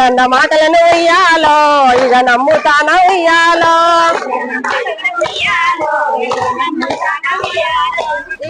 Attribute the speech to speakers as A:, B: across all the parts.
A: నన్న మాటలను ఇయ్యాలో ఇక నమ్ముతాన ఇయ్యాలో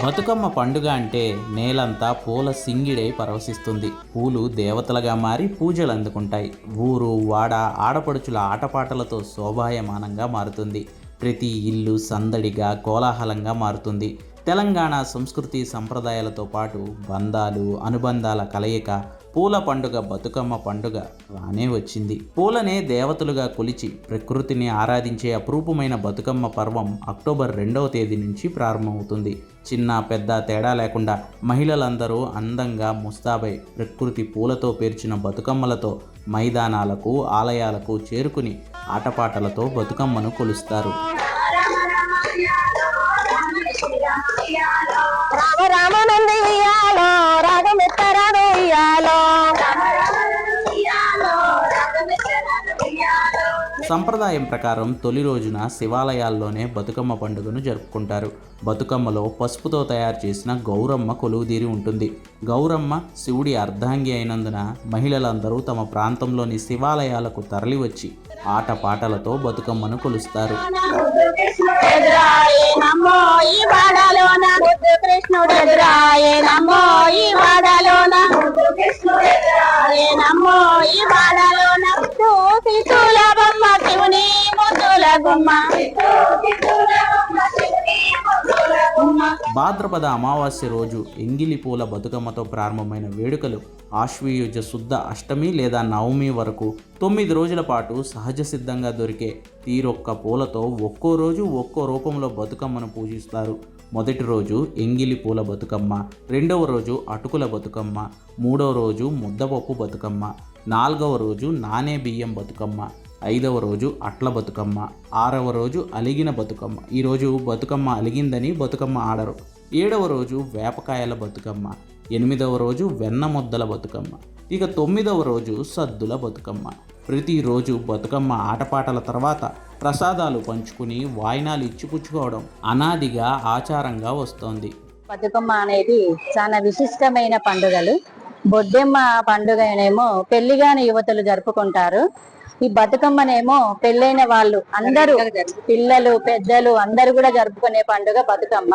B: బతుకమ్మ పండుగ అంటే నేలంతా పూల సింగిడై పరవశిస్తుంది. పూలు దేవతలుగా మారి పూజలు అందుకుంటాయి. ఊరు వాడ ఆడపడుచుల ఆటపాటలతో శోభాయమానంగా మారుతుంది. ప్రతి ఇల్లు సందడిగా కోలాహలంగా మారుతుంది. తెలంగాణ సంస్కృతి సంప్రదాయాలతో పాటు బంధాలు అనుబంధాల కలయిక పూల పండుగ బతుకమ్మ పండుగ రానే వచ్చింది పూలనే దేవతలుగా కొలిచి ప్రకృతిని ఆరాధించే అపురూపమైన బతుకమ్మ పర్వం అక్టోబర్ రెండవ తేదీ నుంచి ప్రారంభమవుతుంది చిన్న పెద్ద తేడా లేకుండా మహిళలందరూ అందంగా ముస్తాబై ప్రకృతి పూలతో పేర్చిన బతుకమ్మలతో మైదానాలకు ఆలయాలకు చేరుకుని ఆటపాటలతో బతుకమ్మను కొలుస్తారు
A: రామ
B: సంప్రదాయం ప్రకారం తొలి రోజున శివాలయాల్లోనే బతుకమ్మ పండుగను జరుపుకుంటారు. బతుకమ్మలో పసుపుతో తయారు చేసిన గౌరమ్మ కొలువుదీరి ఉంటుంది. గౌరమ్మ శివుడి అర్ధాంగి అయినందున మహిళలందరూ తమ ప్రాంతంలోని శివాలయాలకు తరలివచ్చి ఆటపాటలతో బతుకమ్మను కొలుస్తారు.
A: నమ్మో ఈ
B: భాద్రపద అమావాస్య రోజు ఎంగిలి పూల బతుకమ్మతో ప్రారంభమైన వేడుకలు ఆశ్వయుజ శుద్ధ అష్టమి లేదా నవమి వరకు తొమ్మిది రోజుల పాటు సహజ సిద్ధంగా దొరికే తీరొక్క పూలతో ఒక్కో రోజు ఒక్కో రూపంలో బతుకమ్మను పూజిస్తారు. మొదటి రోజు ఎంగిలి పూల బతుకమ్మ రెండవ రోజు అటుకుల బతుకమ్మ మూడవ రోజు ముద్దపప్పు బతుకమ్మ నాలుగవ రోజు నానే బియ్యం బతుకమ్మ ఐదవ రోజు అట్ల బతుకమ్మ ఆరవ రోజు అలిగిన బతుకమ్మ. ఈరోజు బతుకమ్మ అలిగిందని బతుకమ్మ ఆడరు. ఏడవ రోజు వేపకాయల బతుకమ్మ ఎనిమిదవ రోజు వెన్న ముద్దల బతుకమ్మ ఇక తొమ్మిదవ రోజు సద్దుల బతుకమ్మ. ప్రతిరోజు బతుకమ్మ ఆటపాటల తర్వాత ప్రసాదాలు పంచుకుని వాయినాలు ఇచ్చిపుచ్చుకోవడం అనాదిగా ఆచారంగా వస్తోంది.
C: బతుకమ్మ అనేది చాలా విశిష్టమైన పండుగలు. బొడ్డెమ్మ పండుగనేమో పెళ్ళిగాని యువతలు జరుపుకుంటారు. ఈ బతుకమ్మనేమో పెళ్ళైన వాళ్ళు అందరూ పిల్లలు పెద్దలు అందరూ కూడా జరుపుకునే పండుగ బతుకమ్మ.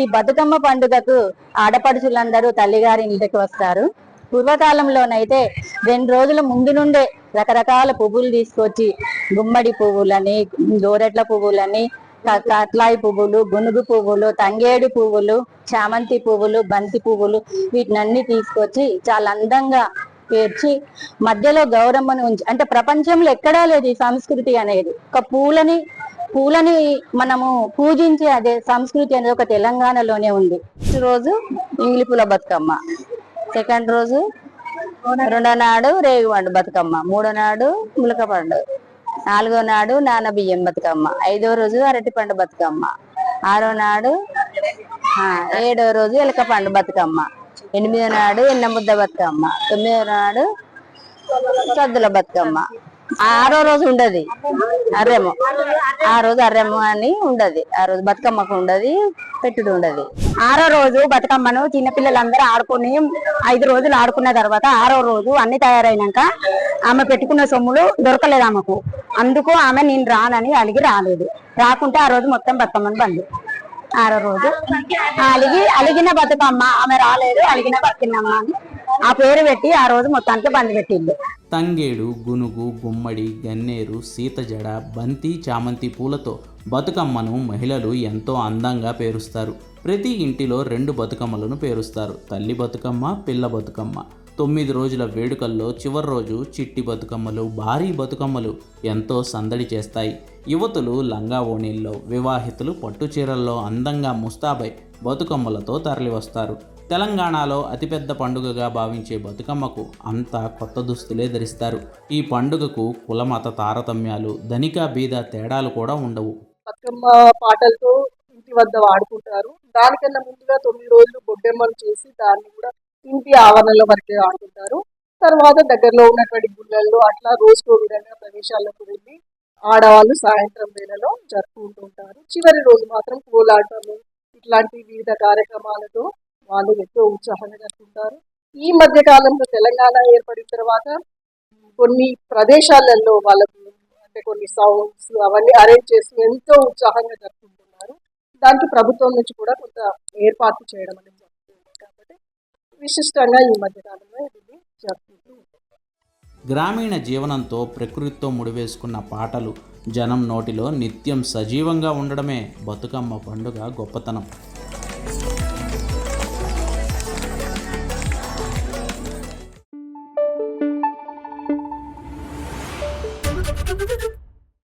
C: ఈ బతుకమ్మ పండుగకు ఆడపడుచులందరూ తల్లిగారి ఇంటికి వస్తారు. పూర్వకాలంలోనైతే రెండు రోజుల ముందు నుండే రకరకాల పువ్వులు తీసుకొచ్చి గుమ్మడి పువ్వులని దోరెట్ల పువ్వులని కట్లాయి పువ్వులు గునుగు పువ్వులు తంగేడు పువ్వులు చామంతి పువ్వులు బంతి పువ్వులు వీటినన్ని తీసుకొచ్చి చాలా అందంగా పేర్చి మధ్యలో గౌరమ్మను ఉంచి అంటే ప్రపంచంలో ఎక్కడా లేదు ఈ సంస్కృతి అనేది. ఒక పూలని పూలని మనము పూజించే అదే సంస్కృతి అనేది ఒక తెలంగాణలోనే ఉంది. ఫస్ట్ రోజు ఇంగ్లి పూల బతుకమ్మ. సెకండ్ రోజు రెండో నాడు రేగుబండు బతుకమ్మ. మూడో నాడు ములక పండు నాలుగో నాడు నాన బియ్యం బతుకమ్మ. ఐదో రోజు అరటిపండు బతుకమ్మ. ఆరో నాడు ఏడో రోజు ఎలక పండు బతుకమ్మ. ఎనిమిదో నాడు ఎన్నముద్ద బతుకమ్మ? తొమ్మిదో నాడు సద్దుల బతుకమ్మ. ఆరో రోజు ఉండదు. అర్రెము. ఆ రోజు అర్రెము అని ఉండదు. ఆ రోజు బతుకమ్మకు ఉండదు పెట్టుడు ఉండదు.
D: ఆరో రోజు బతుకమ్మను చిన్నపిల్లలందరూ ఆడుకొని ఐదు రోజులు ఆడుకున్న తర్వాత ఆరో రోజు అన్ని తయారైనాక ఆమె పెట్టుకున్న సొమ్ములు దొరకలేదు ఆమెకు. అందుకు ఆమె నేను రానని అడిగి రాలేదు. రాకుంటే ఆ రోజు మొత్తం బతుకమ్మను బంద్. ఆరో రోజు. అలిగి అలిగిన బతుకమ్మ. ఆమె రాలేదు అలిగిన బతుకమ్మ అని. ఆ పేరు పెట్టి ఆ రోజు మొత్తానికి బంద్ పెట్టిండు
B: తంగేడు గునుగు గుమ్మడి గన్నేరు సీతజడ బంతి చామంతి పూలతో బతుకమ్మను మహిళలు ఎంతో అందంగా పేరుస్తారు. ప్రతి ఇంటిలో రెండు బతుకమ్మలను పేరుస్తారు. తల్లి బతుకమ్మ పిల్ల బతుకమ్మ. తొమ్మిది రోజుల వేడుకల్లో చివరి రోజు చిట్టి బతుకమ్మలు భారీ బతుకమ్మలు ఎంతో సందడి చేస్తాయి. యువతులు లంగా ఓణీల్లో వివాహితులు పట్టు చీరల్లో అందంగా ముస్తాబై బతుకమ్మలతో తరలివస్తారు. తెలంగాణలో అతిపెద్ద పండుగగా భావించే బతుకమ్మకు అంతా కొత్త దుస్తులే ధరిస్తారు. ఈ పండుగకు కులమత తారతమ్యాలు ధనిక బీద తేడాలు కూడా ఉండవు.
E: బతుకమ్మ పాటలతో ఇంటి వద్ద వాడుకుంటారు. దానికన్నా ముందుగా తొమ్మిది రోజులు బొడ్డెమ్మలు చేసి దాన్ని కూడా ఇంటి ఆవరణలో వరకే ఆడుకుంటారు. తర్వాత దగ్గరలో ఉన్నటువంటి గుళ్ళల్లో అట్లా రోజుకో విధంగా ప్రదేశాలకు వెళ్ళి ఆడవాళ్ళు సాయంత్రం వేళలో జరుపుకుంటూ ఉంటారు. చివరి రోజు మాత్రం కోలాటము ఇట్లాంటి వివిధ కార్యక్రమాలతో వాళ్ళు ఎంతో ఉత్సాహంగా జరుపుకుంటారు. ఈ మధ్య కాలంలో తెలంగాణ ఏర్పడిన తర్వాత కొన్ని ప్రదేశాలలో వాళ్ళకు అంటే కొన్ని సౌండ్స్ అవన్నీ అరేంజ్ చేసి ఎంతో ఉత్సాహంగా జరుపుకుంటున్నారు. దానికి ప్రభుత్వం నుంచి కూడా కొంత ఏర్పాటు చేయడం అనేది విశిష్టంగా ఈ మధ్యకాలంలో ఇది జరుపుకుంటూ
B: గ్రామీణ జీవనంతో ప్రకృతితో ముడివేసుకున్న పాటలు జనం నోటిలో నిత్యం సజీవంగా ఉండడమే బతుకమ్మ పండుగ గొప్పతనం.